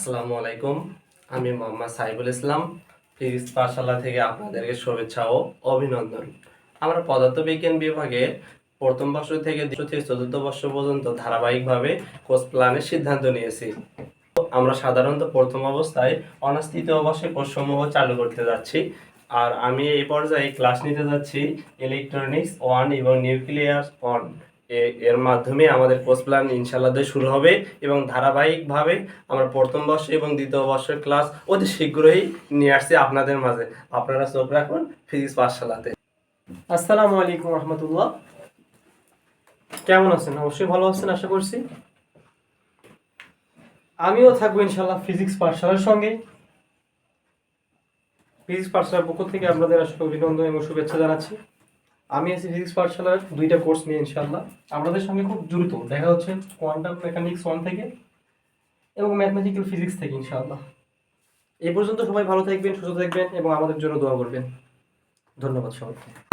আসসালামু আলাইকুম। আমি মোহাম্মদ সাইফুল ইসলাম, ফিজিক্স পাঠশালা থেকে আপনাদেরকে শুভেচ্ছা ও অভিনন্দন। আমরা পদার্থবিজ্ঞান বিভাগে প্রথম বর্ষ থেকে দ্বিতীয় চতুর্থ বর্ষ পর্যন্ত ধারাবাহিকভাবে কোর্স প্ল্যানের সিদ্ধান্ত নিয়েছি। আমরা সাধারণত প্রথম অবস্থায় অনার্স তৃতীয় কোর্সসমূহ চালু করতে যাচ্ছি। আর আমি এই পর্যায়ে ক্লাস নিতে যাচ্ছি ইলেকট্রনিক্স ওয়ান এবং নিউক্লিয়ার ওয়ান। এর মাধ্যমে আমাদের কোর্স প্ল্যান ইনশাল্লাহ শুরু হবে এবং ধারাবাহিকভাবে আমরা প্রথম বর্ষ এবং দ্বিতীয় বর্ষের ক্লাস অতি শীঘ্রই নিয়ে আসছি আপনাদের মাঝে। আপনারা চোখ রাখুন ফিজিক্স পাঠশালাতে। আসসালামু আলাইকুম রহমতুল্লাহ। কেমন আছেন? অবশ্যই ভালো আছেন, আশা করছি। আমিও থাকব ইনশাল্লাহ ফিজিক্স পাঠশালার সঙ্গে। ফিজিক্স পাঠশালার পক্ষ থেকে আপনাদের আসলে অভিনন্দন এবং শুভেচ্ছা জানাচ্ছি। আমি আছি ফিজিক্স পাঠশালার দুইটা কোর্স নিয়ে ইনশাল্লাহ আপনাদের সঙ্গে খুব দ্রুত দেখা হচ্ছে কোয়ান্টাম মেকানিক্স ওয়ান থেকে এবং ম্যাথমেটিক্যাল ফিজিক্স থেকে ইনশাআল্লাহ। এই পর্যন্ত সবাই ভালো থাকবেন, সুস্থ থাকবেন এবং আমাদের জন্য দোয়া করবেন। ধন্যবাদ সবাইকে।